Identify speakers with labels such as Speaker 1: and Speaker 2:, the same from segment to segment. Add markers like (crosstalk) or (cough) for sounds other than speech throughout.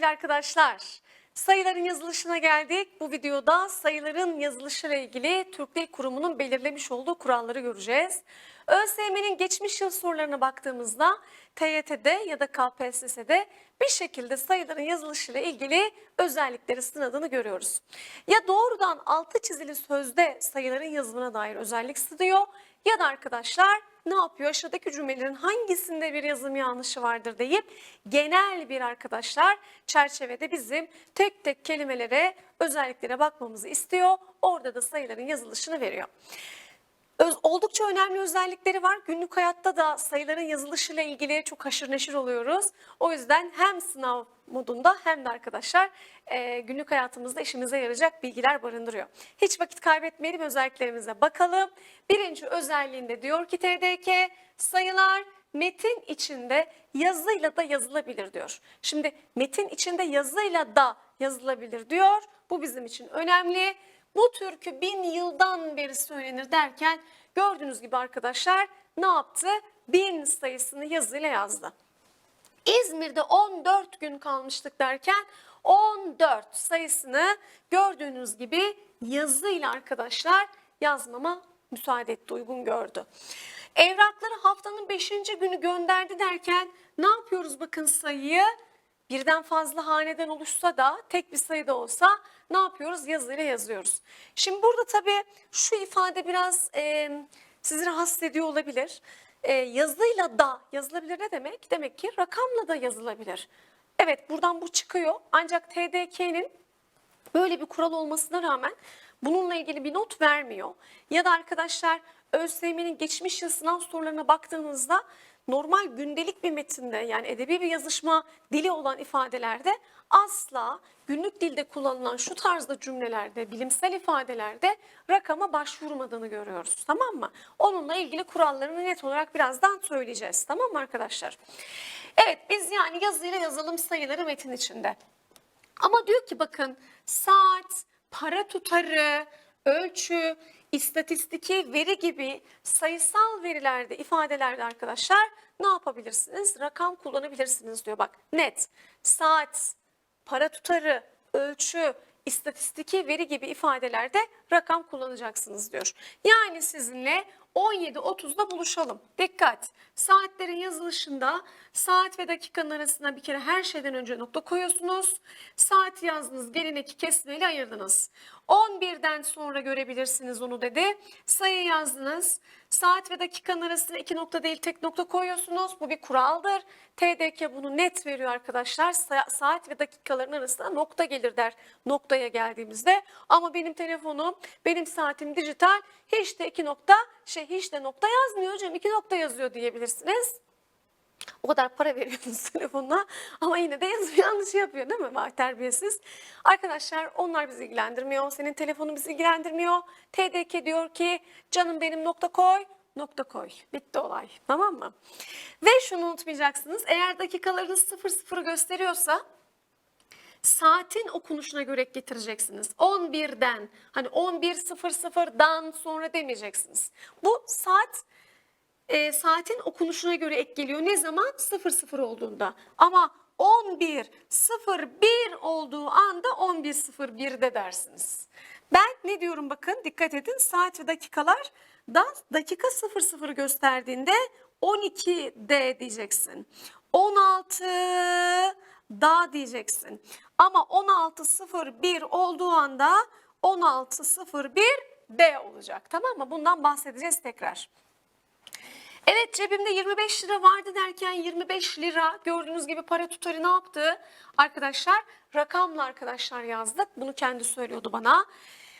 Speaker 1: sevgili arkadaşlar. Sayıların yazılışına geldik. Bu videoda sayıların yazılışıyla ilgili Türk Dil Kurumu'nun belirlemiş olduğu kuralları göreceğiz. ÖSYM'nin geçmiş yıl sorularına baktığımızda TYT'de ya da KPSS'de bir şekilde sayıların yazılışıyla ilgili özellikleri sınadığını görüyoruz. Ya doğrudan altı çizili sözde sayıların yazımına dair özellik sınıyor ya da arkadaşlar ne yapıyor? Aşağıdaki cümlelerin hangisinde bir yazım yanlışı vardır deyip genel bir arkadaşlar çerçevede bizim tek tek kelimelere, özelliklere bakmamızı istiyor. Orada da sayıların yazılışını veriyor. Öz- oldukça önemli özellikleri var. Günlük hayatta da sayıların yazılışıyla ilgili çok haşır neşir oluyoruz. O yüzden hem sınav modunda hem de arkadaşlar e, günlük hayatımızda işimize yarayacak bilgiler barındırıyor. Hiç vakit kaybetmeyelim özelliklerimize bakalım. Birinci özelliğinde diyor ki TDK sayılar metin içinde yazıyla da yazılabilir diyor. Şimdi metin içinde yazıyla da yazılabilir diyor. Bu bizim için önemli. Bu türkü bin yıldan beri söylenir derken gördüğünüz gibi arkadaşlar ne yaptı? Bin sayısını yazıyla yazdı. İzmir'de 14 gün kalmıştık derken 14 sayısını gördüğünüz gibi yazıyla arkadaşlar yazmama müsaade etti, uygun gördü. Evrakları haftanın 5. günü gönderdi derken ne yapıyoruz bakın sayıyı? Birden fazla haneden oluşsa da tek bir sayıda olsa ne yapıyoruz? Yazıyla yazıyoruz. Şimdi burada tabii şu ifade biraz e, sizi rahatsız ediyor olabilir. E, yazıyla da yazılabilir ne demek? Demek ki rakamla da yazılabilir. Evet buradan bu çıkıyor ancak TDK'nin böyle bir kural olmasına rağmen bununla ilgili bir not vermiyor. Ya da arkadaşlar ÖSYM'nin geçmiş yıl sınav sorularına baktığınızda normal gündelik bir metinde yani edebi bir yazışma dili olan ifadelerde asla günlük dilde kullanılan şu tarzda cümlelerde, bilimsel ifadelerde rakama başvurmadığını görüyoruz. Tamam mı? Onunla ilgili kurallarını net olarak birazdan söyleyeceğiz. Tamam mı arkadaşlar? Evet biz yani yazıyla yazalım sayıları metin içinde. Ama diyor ki bakın saat, para tutarı, ölçü, istatistiki veri gibi sayısal verilerde, ifadelerde arkadaşlar ne yapabilirsiniz? Rakam kullanabilirsiniz diyor bak net. Saat, para tutarı, ölçü, istatistiki veri gibi ifadelerde rakam kullanacaksınız diyor. Yani sizinle 17.30'da buluşalım. Dikkat! Saatlerin yazılışında saat ve dakikanın arasına bir kere her şeyden önce nokta koyuyorsunuz. Saat yazdınız, gelin eki kesmeyle ayırdınız. 11'den sonra görebilirsiniz onu dedi. Sayı yazdınız. Saat ve dakikanın arasına iki nokta değil tek nokta koyuyorsunuz. Bu bir kuraldır. TDK bunu net veriyor arkadaşlar. Sa- saat ve dakikaların arasına nokta gelir der noktaya geldiğimizde. Ama benim telefonum, benim saatim dijital. Hiç de iki nokta, şey hiç de nokta yazmıyor hocam. iki nokta yazıyor diyebilirsiniz. O kadar para veriyorsunuz (laughs) telefonuna ama yine de yazım yanlışı yapıyor değil mi? Vay terbiyesiz. Arkadaşlar onlar bizi ilgilendirmiyor. Senin telefonun bizi ilgilendirmiyor. TDK diyor ki canım benim nokta koy nokta koy. Bitti olay. Tamam mı? Ve şunu unutmayacaksınız. Eğer dakikalarınız 00 gösteriyorsa saatin okunuşuna göre getireceksiniz. 11'den hani 11.00'dan sonra demeyeceksiniz. Bu saat e, saatin okunuşuna göre ek geliyor. Ne zaman? 00 olduğunda. Ama 11.01 olduğu anda 11.01'de dersiniz. Ben ne diyorum bakın dikkat edin saat ve dakikalar da dakika 00 gösterdiğinde 12D diyeceksin. 16 da diyeceksin. Ama 16.01 olduğu anda 16.01 D olacak. Tamam mı? Bundan bahsedeceğiz tekrar. Evet cebimde 25 lira vardı derken 25 lira gördüğünüz gibi para tutarı ne yaptı? Arkadaşlar rakamla arkadaşlar yazdık. Bunu kendi söylüyordu bana.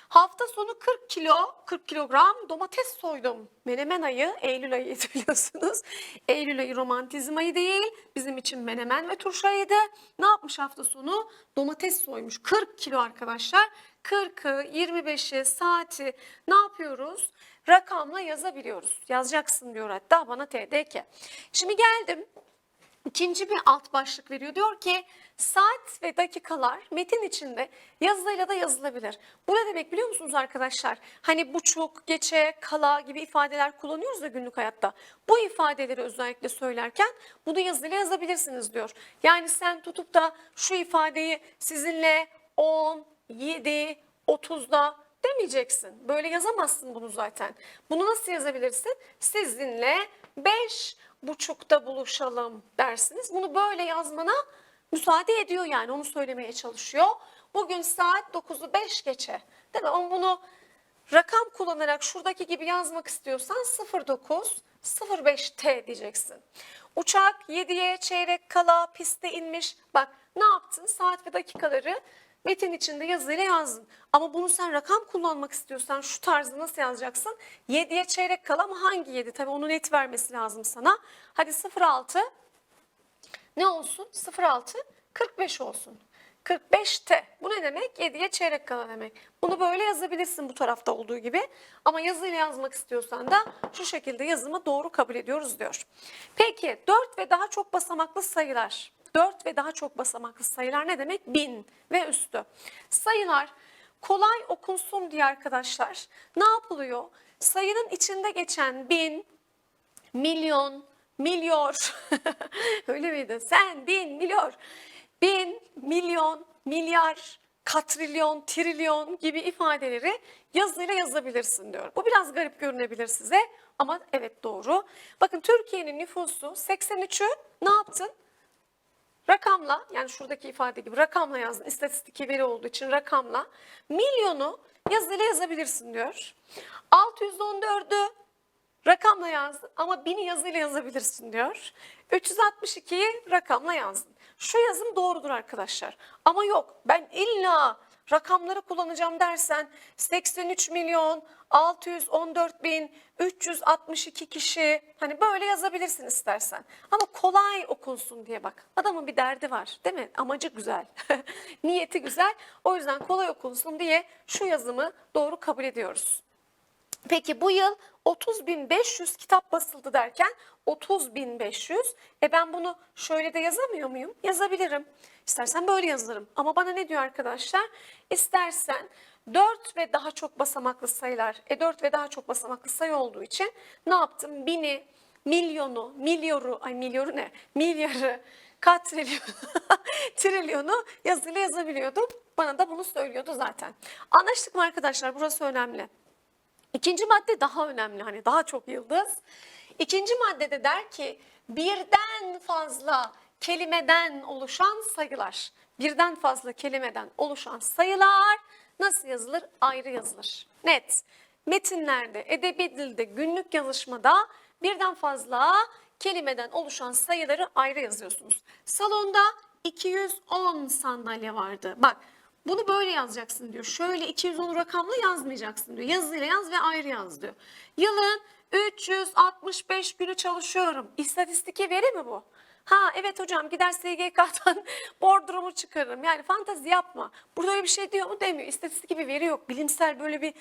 Speaker 1: Hafta sonu 40 kilo, 40 kilogram domates soydum. Menemen ayı, Eylül ayı (laughs) biliyorsunuz. Eylül ayı romantizm ayı değil. Bizim için menemen ve turşu ayıydı. Ne yapmış hafta sonu? Domates soymuş. 40 kilo arkadaşlar. 40'ı, 25'i, saati ne yapıyoruz? Rakamla yazabiliyoruz. Yazacaksın diyor hatta bana TDK. Şimdi geldim. İkinci bir alt başlık veriyor. Diyor ki saat ve dakikalar metin içinde yazıyla da yazılabilir. Bu ne demek biliyor musunuz arkadaşlar? Hani buçuk, geçe, kala gibi ifadeler kullanıyoruz ya günlük hayatta. Bu ifadeleri özellikle söylerken bunu yazıyla yazabilirsiniz diyor. Yani sen tutup da şu ifadeyi sizinle 10, 7, 30'da demeyeceksin. Böyle yazamazsın bunu zaten. Bunu nasıl yazabilirsin? Sizinle 5 buçukta buluşalım dersiniz. Bunu böyle yazmana müsaade ediyor yani onu söylemeye çalışıyor. Bugün saat 9'u 5 geçe. Değil mi? Ama bunu rakam kullanarak şuradaki gibi yazmak istiyorsan 09 05T diyeceksin. Uçak 7'ye çeyrek kala piste inmiş. Bak ne yaptın? Saat ve dakikaları metin içinde yazıyla yazdın. Ama bunu sen rakam kullanmak istiyorsan şu tarzı nasıl yazacaksın? 7'ye çeyrek kala ama hangi 7? Tabii onu net vermesi lazım sana. Hadi 06 ne olsun? 06 45 olsun. 45'te. Bu ne demek? 7'ye çeyrek kala demek. Bunu böyle yazabilirsin bu tarafta olduğu gibi. Ama yazıyla yazmak istiyorsan da şu şekilde yazımı doğru kabul ediyoruz diyor. Peki 4 ve daha çok basamaklı sayılar. 4 ve daha çok basamaklı sayılar ne demek? 1000 ve üstü. Sayılar kolay okunsun diye arkadaşlar ne yapılıyor? Sayının içinde geçen 1000, milyon, milyor. (laughs) Öyle miydi? Sen, bin, milyor. Bin, milyon, milyar, katrilyon, trilyon gibi ifadeleri yazıyla yazabilirsin diyor. Bu biraz garip görünebilir size ama evet doğru. Bakın Türkiye'nin nüfusu 83'ü ne yaptın? Rakamla yani şuradaki ifade gibi rakamla yazdın. İstatistiki veri olduğu için rakamla. Milyonu yazıyla yazabilirsin diyor. 614'ü rakamla yazdın ama 1000'i yazıyla yazabilirsin diyor. 362'yi rakamla yazdın. Şu yazım doğrudur arkadaşlar. Ama yok ben illa rakamları kullanacağım dersen 83 milyon 614 bin 362 kişi hani böyle yazabilirsin istersen. Ama kolay okunsun diye bak. Adamın bir derdi var değil mi? Amacı güzel. (laughs) Niyeti güzel. O yüzden kolay okunsun diye şu yazımı doğru kabul ediyoruz. Peki bu yıl 30.500 kitap basıldı derken 30.500. E ben bunu şöyle de yazamıyor muyum? Yazabilirim. İstersen böyle yazarım. Ama bana ne diyor arkadaşlar? İstersen 4 ve daha çok basamaklı sayılar. E 4 ve daha çok basamaklı sayı olduğu için ne yaptım? Bini, milyonu, milyoru, ay milyoru ne? Milyarı, (laughs) katrilyonu, (laughs) trilyonu yazıyla yazabiliyordum. Bana da bunu söylüyordu zaten. Anlaştık mı arkadaşlar? Burası önemli. İkinci madde daha önemli hani daha çok yıldız. İkinci maddede der ki birden fazla kelimeden oluşan sayılar. Birden fazla kelimeden oluşan sayılar nasıl yazılır? Ayrı yazılır. Net. Metinlerde, edebi dilde, günlük yazışmada birden fazla kelimeden oluşan sayıları ayrı yazıyorsunuz. Salonda 210 sandalye vardı. Bak bunu böyle yazacaksın diyor. Şöyle 210 rakamla yazmayacaksın diyor. Yazıyla yaz ve ayrı yaz diyor. Yılın 365 günü çalışıyorum. İstatistiki veri mi bu? Ha evet hocam gider SGK'dan (laughs) bordromu çıkarırım. Yani fantazi yapma. Burada öyle bir şey diyor mu demiyor. İstatistik bir veri yok. Bilimsel böyle bir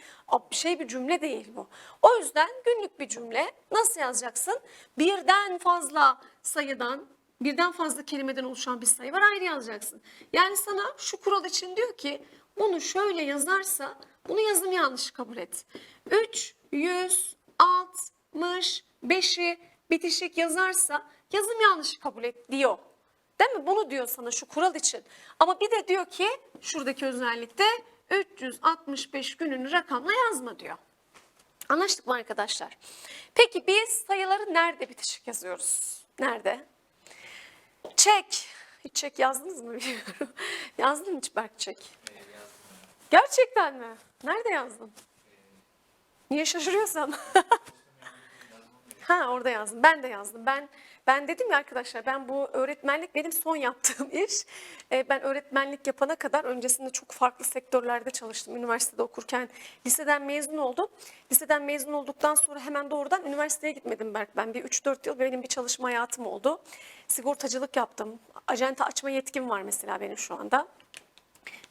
Speaker 1: şey bir cümle değil bu. O yüzden günlük bir cümle nasıl yazacaksın? Birden fazla sayıdan birden fazla kelimeden oluşan bir sayı var ayrı yazacaksın. Yani sana şu kural için diyor ki bunu şöyle yazarsa bunu yazım yanlış kabul et. 3, 100, 65'i bitişik yazarsa yazım yanlış kabul et diyor. Değil mi? Bunu diyor sana şu kural için. Ama bir de diyor ki şuradaki özellikte 365 gününü rakamla yazma diyor. Anlaştık mı arkadaşlar? Peki biz sayıları nerede bitişik yazıyoruz? Nerede? Çek. Hiç çek yazdınız mı (laughs) bilmiyorum. Yazdın mı hiç Berk çek? Gerçekten mi? Nerede yazdın? Niye şaşırıyorsam? (laughs) ha orada yazdım. Ben de yazdım. Ben ben dedim ya arkadaşlar ben bu öğretmenlik benim son yaptığım (laughs) iş. Ee, ben öğretmenlik yapana kadar öncesinde çok farklı sektörlerde çalıştım. Üniversitede okurken liseden mezun oldum. Liseden mezun olduktan sonra hemen doğrudan üniversiteye gitmedim Berk. Ben bir 3-4 yıl benim bir çalışma hayatım oldu. Sigortacılık yaptım. Acente açma yetkim var mesela benim şu anda.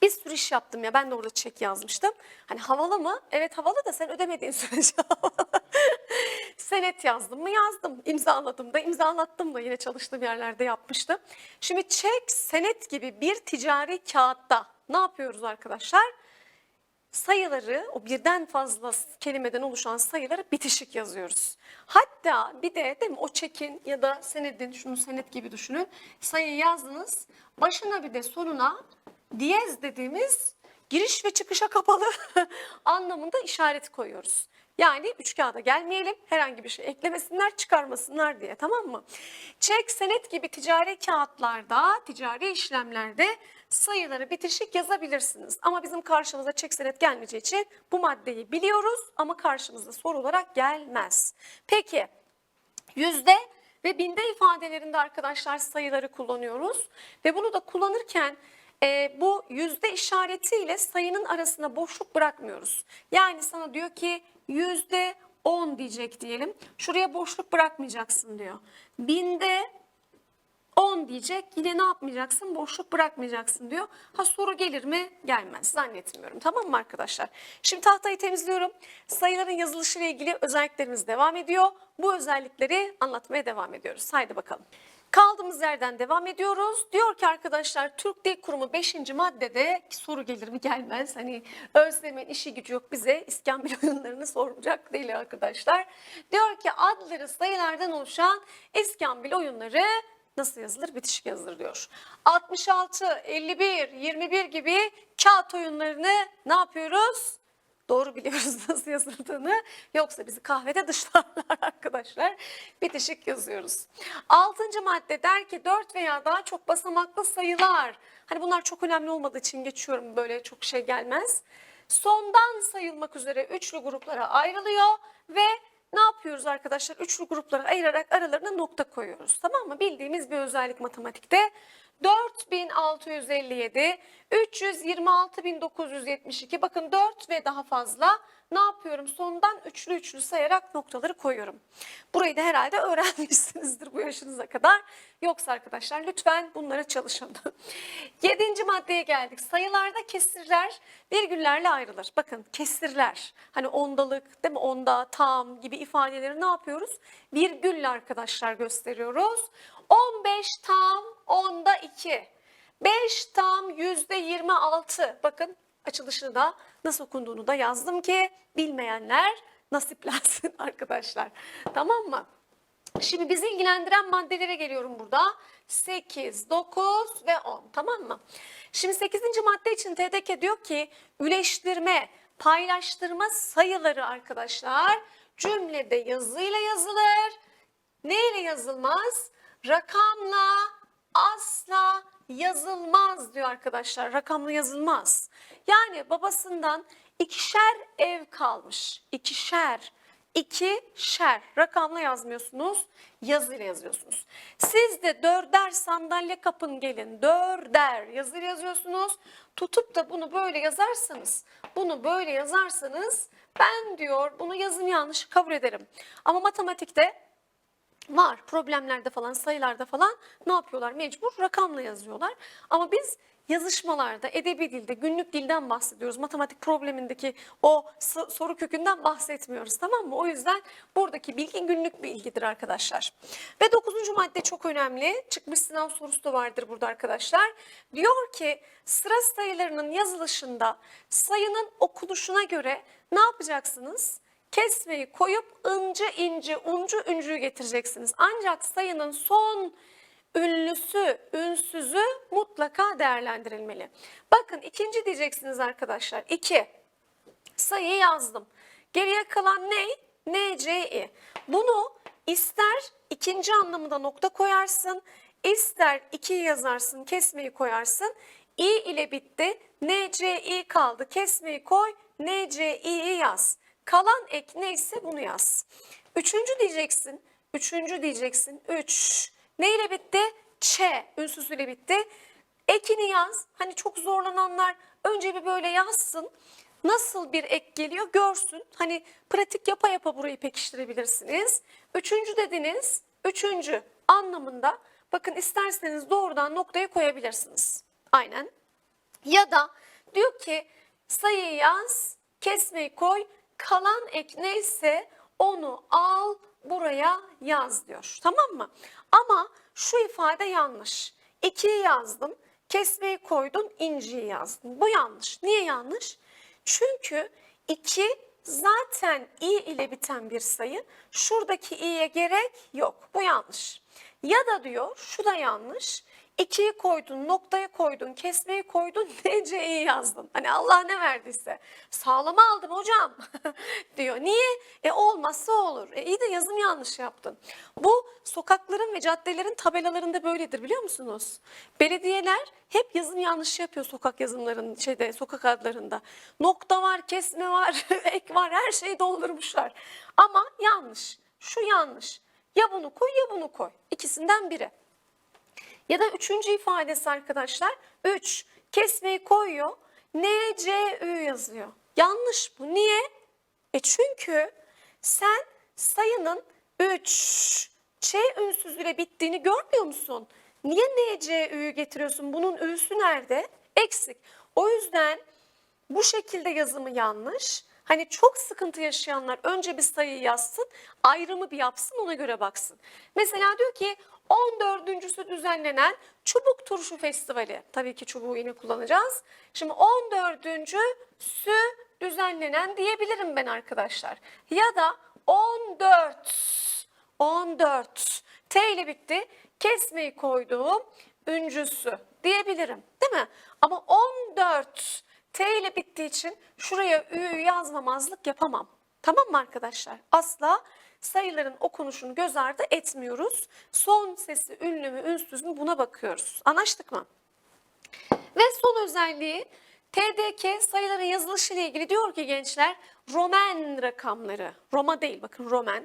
Speaker 1: Bir sürü iş yaptım ya. Ben de orada çek yazmıştım. Hani havalı mı? Evet havalı da sen ödemediğin (laughs) sürece. Senet yazdım mı yazdım. İmzaladım da imzalattım da yine çalıştığım yerlerde yapmıştım. Şimdi çek, senet gibi bir ticari kağıtta ne yapıyoruz arkadaşlar? sayıları, o birden fazla kelimeden oluşan sayıları bitişik yazıyoruz. Hatta bir de değil mi o çekin ya da senedin, şunu senet gibi düşünün. Sayıyı yazdınız. Başına bir de sonuna diyez dediğimiz giriş ve çıkışa kapalı (laughs) anlamında işaret koyuyoruz. Yani üç kağıda gelmeyelim, herhangi bir şey eklemesinler, çıkarmasınlar diye tamam mı? Çek, senet gibi ticari kağıtlarda, ticari işlemlerde sayıları bitişik yazabilirsiniz. Ama bizim karşımıza çek senet gelmeyeceği için bu maddeyi biliyoruz ama karşımıza soru olarak gelmez. Peki yüzde ve binde ifadelerinde arkadaşlar sayıları kullanıyoruz ve bunu da kullanırken e, bu yüzde işaretiyle sayının arasına boşluk bırakmıyoruz. Yani sana diyor ki yüzde 10 diyecek diyelim. Şuraya boşluk bırakmayacaksın diyor. Binde 10 diyecek. Yine ne yapmayacaksın? Boşluk bırakmayacaksın diyor. Ha soru gelir mi? Gelmez. Zannetmiyorum. Tamam mı arkadaşlar? Şimdi tahtayı temizliyorum. Sayıların yazılışı ile ilgili özelliklerimiz devam ediyor. Bu özellikleri anlatmaya devam ediyoruz. Haydi bakalım. Kaldığımız yerden devam ediyoruz. Diyor ki arkadaşlar Türk Dil Kurumu 5. maddede soru gelir mi gelmez. Hani ÖSYM'nin işi gücü yok bize İskambil (laughs) oyunlarını soracak değil arkadaşlar. Diyor ki adları sayılardan oluşan İskambil oyunları nasıl yazılır? Bitişik yazılır diyor. 66, 51, 21 gibi kağıt oyunlarını ne yapıyoruz? Doğru biliyoruz (laughs) nasıl yazıldığını. Yoksa bizi kahvede dışlarlar (laughs) arkadaşlar. Bitişik yazıyoruz. Altıncı madde der ki 4 veya daha çok basamaklı sayılar. Hani bunlar çok önemli olmadığı için geçiyorum böyle çok şey gelmez. Sondan sayılmak üzere üçlü gruplara ayrılıyor ve ne yapıyoruz arkadaşlar? Üçlü gruplara ayırarak aralarına nokta koyuyoruz. Tamam mı? Bildiğimiz bir özellik matematikte. 4657, 326972 bakın 4 ve daha fazla ne yapıyorum? Sondan üçlü üçlü sayarak noktaları koyuyorum. Burayı da herhalde (laughs) öğrenmişsinizdir bu yaşınıza kadar. Yoksa arkadaşlar lütfen bunlara çalışın. (laughs) Yedinci maddeye geldik. Sayılarda kesirler virgüllerle ayrılır. Bakın kesirler hani ondalık değil mi onda tam gibi ifadeleri ne yapıyoruz? Virgülle arkadaşlar gösteriyoruz. 15 tam onda 2. 5 tam yüzde 26. Bakın açılışını da nasıl okunduğunu da yazdım ki bilmeyenler nasiplensin (laughs) arkadaşlar. Tamam mı? Şimdi bizi ilgilendiren maddelere geliyorum burada. 8, 9 ve 10 tamam mı? Şimdi 8. madde için TDK diyor ki üleştirme, paylaştırma sayıları arkadaşlar cümlede yazıyla yazılır. Neyle yazılmaz? Rakamla asla yazılmaz diyor arkadaşlar. Rakamla yazılmaz. Yani babasından ikişer ev kalmış. İkişer. İkişer. Rakamla yazmıyorsunuz. Yazıyla yazıyorsunuz. Siz de dörder sandalye kapın gelin. Dörder yazıyla yazıyorsunuz. Tutup da bunu böyle yazarsanız, bunu böyle yazarsanız ben diyor bunu yazım yanlış kabul ederim. Ama matematikte var. Problemlerde falan, sayılarda falan ne yapıyorlar? Mecbur rakamla yazıyorlar. Ama biz yazışmalarda, edebi dilde, günlük dilden bahsediyoruz. Matematik problemindeki o soru kökünden bahsetmiyoruz tamam mı? O yüzden buradaki bilgi günlük bilgidir arkadaşlar. Ve dokuzuncu madde çok önemli. Çıkmış sınav sorusu da vardır burada arkadaşlar. Diyor ki sıra sayılarının yazılışında sayının okunuşuna göre ne yapacaksınız? Kesmeyi koyup ıncı inci, uncu üncüyü getireceksiniz. Ancak sayının son ünlüsü, ünsüzü mutlaka değerlendirilmeli. Bakın ikinci diyeceksiniz arkadaşlar. İki. Sayıyı yazdım. Geriye kalan ne? NCI. Bunu ister ikinci anlamında nokta koyarsın, ister ikiyi yazarsın, kesmeyi koyarsın. İ ile bitti. NCI kaldı. Kesmeyi koy, NCI'yi yaz. Kalan ek neyse bunu yaz. Üçüncü diyeceksin. Üçüncü diyeceksin. Üç. Ne ile bitti? Ç. Ünsüz ile bitti. Ekini yaz. Hani çok zorlananlar önce bir böyle yazsın. Nasıl bir ek geliyor görsün. Hani pratik yapa yapa burayı pekiştirebilirsiniz. Üçüncü dediniz. Üçüncü anlamında bakın isterseniz doğrudan noktayı koyabilirsiniz. Aynen. Ya da diyor ki sayıyı yaz, kesmeyi koy, kalan ek neyse onu al buraya yaz diyor. Tamam mı? Ama şu ifade yanlış. 2'yi yazdım. Kesmeyi koydun, inciyi yazdım. Bu yanlış. Niye yanlış? Çünkü 2 zaten i ile biten bir sayı. Şuradaki i'ye gerek yok. Bu yanlış. Ya da diyor, şu da yanlış. 2'yi koydun, noktayı koydun, kesmeyi koydun, (laughs) neceyi yazdın. Hani Allah ne verdiyse. Sağlama aldım hocam (laughs) diyor. Niye? E olmazsa olur. E iyi de yazım yanlış yaptın. Bu sokakların ve caddelerin tabelalarında böyledir biliyor musunuz? Belediyeler hep yazım yanlışı yapıyor sokak yazımlarının şeyde sokak adlarında. Nokta var, kesme var, (laughs) ek var, her şeyi doldurmuşlar. Ama yanlış. Şu yanlış. Ya bunu koy ya bunu koy. İkisinden biri. Ya da üçüncü ifadesi arkadaşlar. 3. Kesmeyi koyuyor. N, C, Ü yazıyor. Yanlış bu. Niye? E çünkü sen sayının 3 Ç ünsüzüyle bittiğini görmüyor musun? Niye N, C, Ü'yü getiriyorsun? Bunun Ü'sü nerede? Eksik. O yüzden bu şekilde yazımı yanlış. Hani çok sıkıntı yaşayanlar önce bir sayıyı yazsın, ayrımı bir yapsın ona göre baksın. Mesela diyor ki 14.sü düzenlenen Çubuk Turşu Festivali. Tabii ki çubuğu yine kullanacağız. Şimdi 14.sü düzenlenen diyebilirim ben arkadaşlar. Ya da 14 14 T ile bitti. Kesmeyi koyduğum üncüsü diyebilirim. Değil mi? Ama 14 T ile bittiği için şuraya Ü yazmamazlık yapamam. Tamam mı arkadaşlar? Asla sayıların okunuşunu göz ardı etmiyoruz. Son sesi ünlü mü ünsüz mü buna bakıyoruz. Anlaştık mı? Ve son özelliği TDK sayıların yazılışı ile ilgili diyor ki gençler Roman rakamları, Roma değil bakın Roman.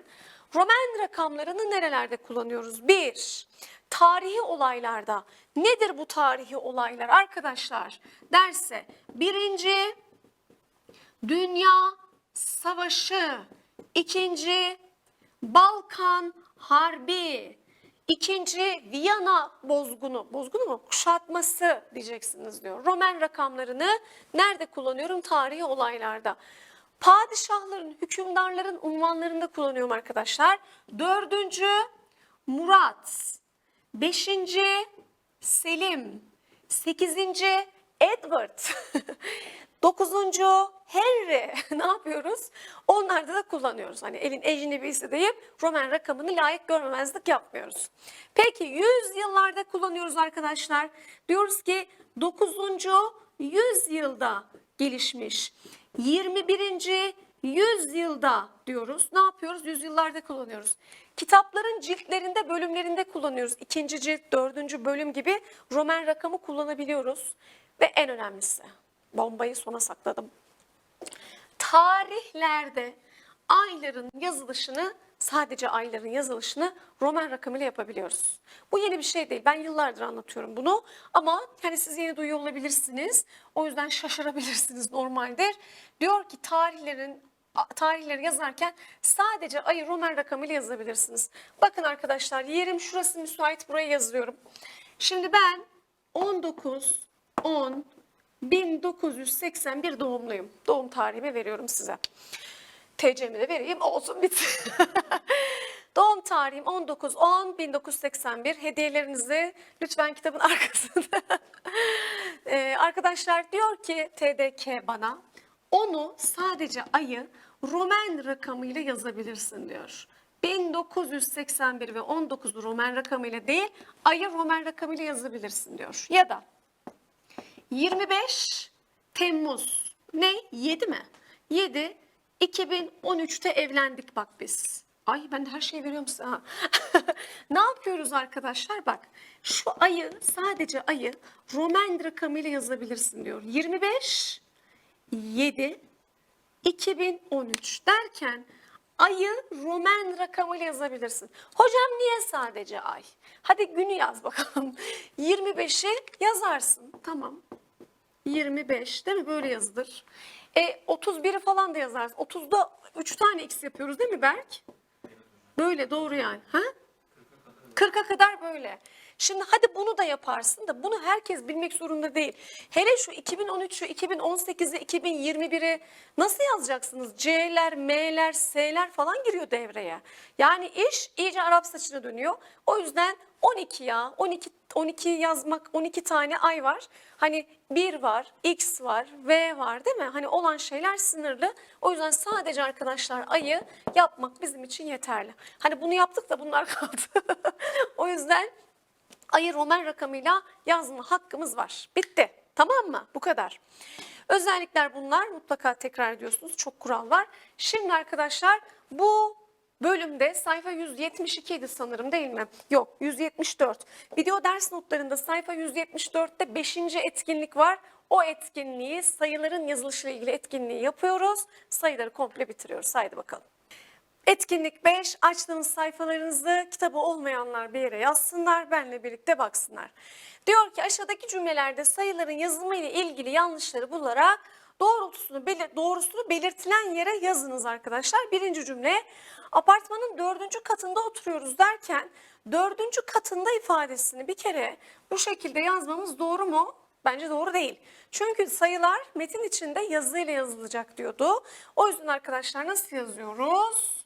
Speaker 1: Roman rakamlarını nerelerde kullanıyoruz? Bir, tarihi olaylarda. Nedir bu tarihi olaylar arkadaşlar? Derse birinci Dünya Savaşı, ikinci Balkan Harbi, ikinci Viyana bozgunu, bozgunu mu? Kuşatması diyeceksiniz diyor. Roman rakamlarını nerede kullanıyorum? Tarihi olaylarda. Padişahların, hükümdarların unvanlarında kullanıyorum arkadaşlar. Dördüncü Murat, beşinci Selim, sekizinci Edward, (laughs) Dokuzuncu Henry (laughs) ne yapıyoruz? Onlarda da kullanıyoruz. Hani elin ecnebisi deyip Roman rakamını layık görmemezlik yapmıyoruz. Peki 100 yıllarda kullanıyoruz arkadaşlar. Diyoruz ki 9. yüzyılda gelişmiş. 21. yüzyılda diyoruz. Ne yapıyoruz? Yüzyıllarda kullanıyoruz. Kitapların ciltlerinde, bölümlerinde kullanıyoruz. İkinci cilt, dördüncü bölüm gibi Roman rakamı kullanabiliyoruz. Ve en önemlisi, bombayı sona sakladım. Tarihlerde ayların yazılışını sadece ayların yazılışını Roman rakamıyla yapabiliyoruz. Bu yeni bir şey değil. Ben yıllardır anlatıyorum bunu ama hani siz yeni duyuyor olabilirsiniz. O yüzden şaşırabilirsiniz normaldir. Diyor ki tarihlerin tarihleri yazarken sadece ayı Roman rakamıyla yazabilirsiniz. Bakın arkadaşlar yerim şurası müsait buraya yazıyorum. Şimdi ben 19 10 1981 doğumluyum. Doğum tarihimi veriyorum size. TC'mi de vereyim olsun bitsin. (laughs) Doğum tarihim 19 10 1981. Hediyelerinizi lütfen kitabın (laughs) arkasında. Ee, arkadaşlar diyor ki TDK bana onu sadece ayı Roman rakamıyla yazabilirsin diyor. 1981 ve 19 Roman rakamıyla değil ayı Roman rakamıyla yazabilirsin diyor. Ya da 25 Temmuz ne? 7 mi? 7 2013'te evlendik bak biz. Ay ben de her şeyi veriyorum size. (laughs) Ne yapıyoruz arkadaşlar? Bak şu ayı sadece ayı Roman rakamıyla yazabilirsin diyor. 25 7 2013 derken ayı Roman rakamıyla yazabilirsin. Hocam niye sadece ay? Hadi günü yaz bakalım. (laughs) 25'i yazarsın. Tamam. 25 değil mi? Böyle yazılır. E 31'i falan da yazarsın. 30'da 3 tane x yapıyoruz değil mi Berk? Böyle doğru yani. Ha? 40'a kadar böyle. Şimdi hadi bunu da yaparsın da bunu herkes bilmek zorunda değil. Hele şu 2013'ü, 2018'i, 2021'i nasıl yazacaksınız? C'ler, M'ler, S'ler falan giriyor devreye. Yani iş iyice Arap saçına dönüyor. O yüzden 12 ya 12 12 yazmak 12 tane ay var. Hani 1 var, X var, V var değil mi? Hani olan şeyler sınırlı. O yüzden sadece arkadaşlar ayı yapmak bizim için yeterli. Hani bunu yaptık da bunlar (laughs) kaldı. o yüzden ayı Roman rakamıyla yazma hakkımız var. Bitti. Tamam mı? Bu kadar. Özellikler bunlar. Mutlaka tekrar ediyorsunuz. Çok kural var. Şimdi arkadaşlar bu bölümde sayfa 172 idi sanırım değil mi? Yok 174. Video ders notlarında sayfa 174'te 5. etkinlik var. O etkinliği sayıların yazılışıyla ilgili etkinliği yapıyoruz. Sayıları komple bitiriyoruz. Haydi bakalım. Etkinlik 5. Açtığınız sayfalarınızı kitabı olmayanlar bir yere yazsınlar. Benle birlikte baksınlar. Diyor ki aşağıdaki cümlelerde sayıların yazımı ile ilgili yanlışları bularak doğrultusunu, belir, doğrusunu belirtilen yere yazınız arkadaşlar. Birinci cümle apartmanın dördüncü katında oturuyoruz derken dördüncü katında ifadesini bir kere bu şekilde yazmamız doğru mu? Bence doğru değil. Çünkü sayılar metin içinde yazıyla yazılacak diyordu. O yüzden arkadaşlar nasıl yazıyoruz?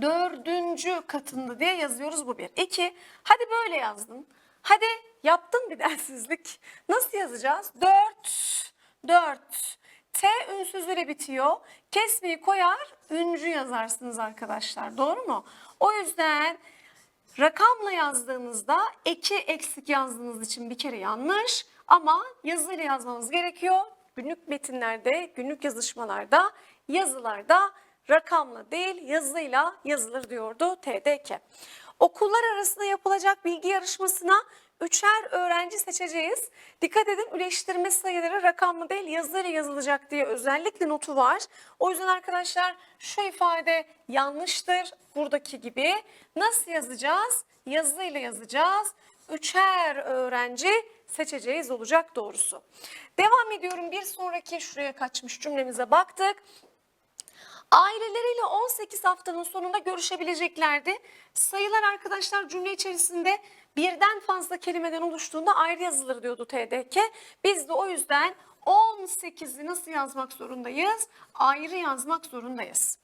Speaker 1: Dördüncü katında diye yazıyoruz bu bir. İki, hadi böyle yazdın. Hadi yaptın bir densizlik. Nasıl yazacağız? Dört, dört. T ünsüzüyle bitiyor. Kesmeyi koyar, üncü yazarsınız arkadaşlar. Doğru mu? O yüzden rakamla yazdığınızda eki eksik yazdığınız için bir kere yanlış. Ama yazıyla yazmamız gerekiyor. Günlük metinlerde, günlük yazışmalarda, yazılarda rakamla değil yazıyla yazılır diyordu TDK. Okullar arasında yapılacak bilgi yarışmasına üçer öğrenci seçeceğiz. Dikkat edin üleştirme sayıları rakamlı değil yazıyla yazılacak diye özellikle notu var. O yüzden arkadaşlar şu ifade yanlıştır buradaki gibi. Nasıl yazacağız? Yazıyla yazacağız. Üçer öğrenci seçeceğiz olacak doğrusu. Devam ediyorum bir sonraki şuraya kaçmış cümlemize baktık. Aileleriyle 18 haftanın sonunda görüşebileceklerdi. Sayılar arkadaşlar cümle içerisinde birden fazla kelimeden oluştuğunda ayrı yazılır diyordu TDK. Biz de o yüzden 18'i nasıl yazmak zorundayız? Ayrı yazmak zorundayız.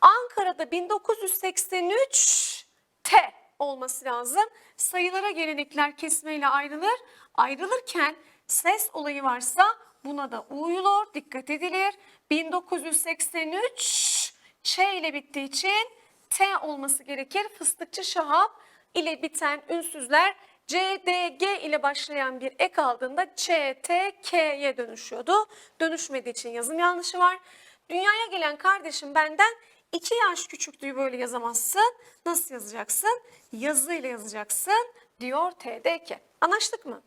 Speaker 1: Ankara'da 1983 T olması lazım. Sayılara gelenekler kesmeyle ayrılır. Ayrılırken ses olayı varsa buna da uyulur, dikkat edilir. 1983 Ç ile bittiği için T olması gerekir. Fıstıkçı Şahap ile biten ünsüzler C, D, G ile başlayan bir ek aldığında Ç, T, K'ye dönüşüyordu. Dönüşmediği için yazım yanlışı var. Dünyaya gelen kardeşim benden 2 yaş küçüklüğü böyle yazamazsın. Nasıl yazacaksın? Yazıyla yazacaksın diyor TDK. Anlaştık mı?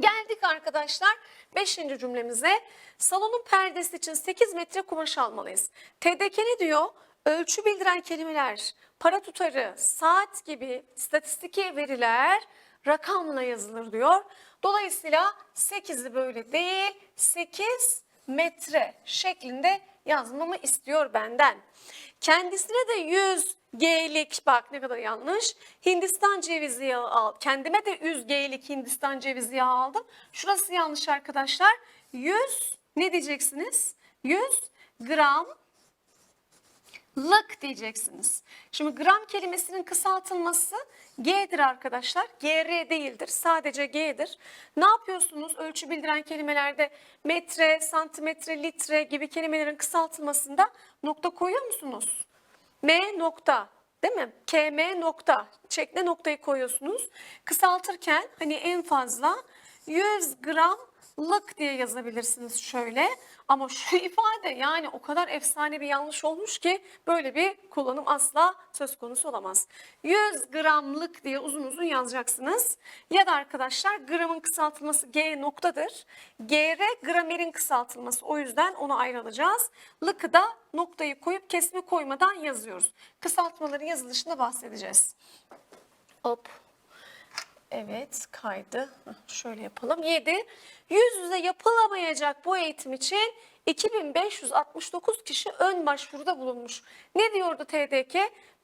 Speaker 1: Geldik arkadaşlar 5. cümlemize. Salonun perdesi için 8 metre kumaş almalıyız. TDK ne diyor? Ölçü bildiren kelimeler, para tutarı, saat gibi statistiki veriler rakamla yazılır diyor. Dolayısıyla 8'i böyle değil 8 metre şeklinde yazmamı istiyor benden. Kendisine de 100 G'lik bak ne kadar yanlış. Hindistan cevizi yağı al. Kendime de 100 G'lik Hindistan cevizi yağı aldım. Şurası yanlış arkadaşlar. 100 ne diyeceksiniz? 100 gram lık diyeceksiniz. Şimdi gram kelimesinin kısaltılması G'dir arkadaşlar. GR değildir. Sadece G'dir. Ne yapıyorsunuz? Ölçü bildiren kelimelerde metre, santimetre, litre gibi kelimelerin kısaltılmasında nokta koyuyor musunuz? M nokta değil mi? KM nokta şekle noktayı koyuyorsunuz. Kısaltırken hani en fazla 100 gram lık diye yazabilirsiniz şöyle. Ama şu (laughs) ifade yani o kadar efsane bir yanlış olmuş ki böyle bir kullanım asla söz konusu olamaz. 100 gramlık diye uzun uzun yazacaksınız. Ya da arkadaşlar gramın kısaltılması G noktadır. GR gramerin kısaltılması o yüzden onu ayrı alacağız. Lıkı da noktayı koyup kesme koymadan yazıyoruz. Kısaltmaların yazılışında bahsedeceğiz. Hop. Evet kaydı. Şöyle yapalım. 7. Yüz yüze yapılamayacak bu eğitim için 2569 kişi ön başvuruda bulunmuş. Ne diyordu TDK?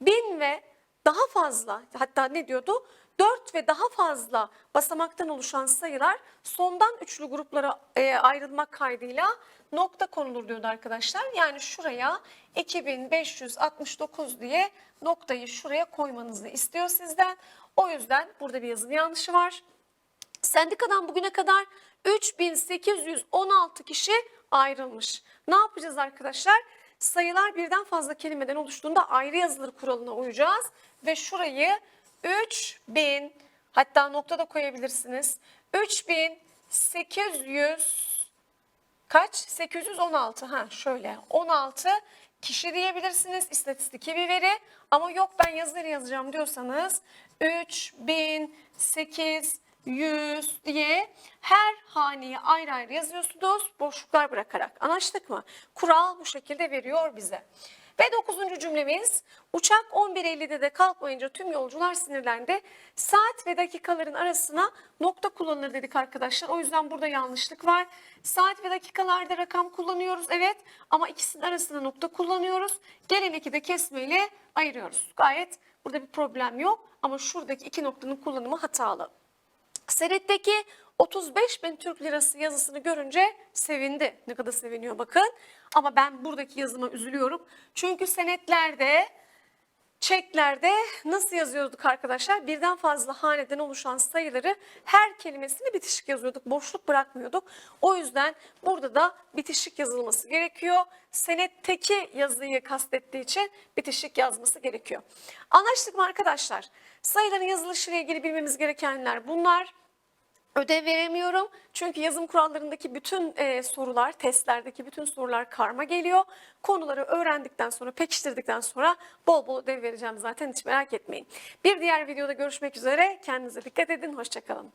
Speaker 1: 1000 ve daha fazla hatta ne diyordu? 4 ve daha fazla basamaktan oluşan sayılar sondan üçlü gruplara e, ayrılmak kaydıyla nokta konulur diyordu arkadaşlar. Yani şuraya 2569 diye noktayı şuraya koymanızı istiyor sizden. O yüzden burada bir yazım yanlışı var. Sendikadan bugüne kadar 3816 kişi ayrılmış. Ne yapacağız arkadaşlar? Sayılar birden fazla kelimeden oluştuğunda ayrı yazılır kuralına uyacağız ve şurayı 3000 hatta nokta da koyabilirsiniz. 3800 kaç? 816 ha şöyle 16 kişi diyebilirsiniz istatistiki bir veri ama yok ben yazıları yazacağım diyorsanız 3800 diye her haneyi ayrı ayrı yazıyorsunuz boşluklar bırakarak anlaştık mı? Kural bu şekilde veriyor bize. Ve 9. cümlemiz uçak 11.50'de de kalkmayınca tüm yolcular sinirlendi. Saat ve dakikaların arasına nokta kullanılır dedik arkadaşlar. O yüzden burada yanlışlık var. Saat ve dakikalarda rakam kullanıyoruz evet ama ikisinin arasına nokta kullanıyoruz. Gelen iki de kesmeyle ayırıyoruz. Gayet burada bir problem yok ama şuradaki iki noktanın kullanımı hatalı. Senetteki 35 bin Türk lirası yazısını görünce sevindi. Ne kadar seviniyor bakın. Ama ben buradaki yazıma üzülüyorum. Çünkü senetlerde, çeklerde nasıl yazıyorduk arkadaşlar? Birden fazla haneden oluşan sayıları her kelimesini bitişik yazıyorduk. Boşluk bırakmıyorduk. O yüzden burada da bitişik yazılması gerekiyor. Senetteki yazıyı kastettiği için bitişik yazması gerekiyor. Anlaştık mı arkadaşlar? Sayıların yazılışıyla ilgili bilmemiz gerekenler bunlar. Ödev veremiyorum çünkü yazım kurallarındaki bütün e, sorular, testlerdeki bütün sorular karma geliyor. Konuları öğrendikten sonra, pekiştirdikten sonra bol bol ödev vereceğim zaten hiç merak etmeyin. Bir diğer videoda görüşmek üzere. Kendinize dikkat edin, hoşçakalın.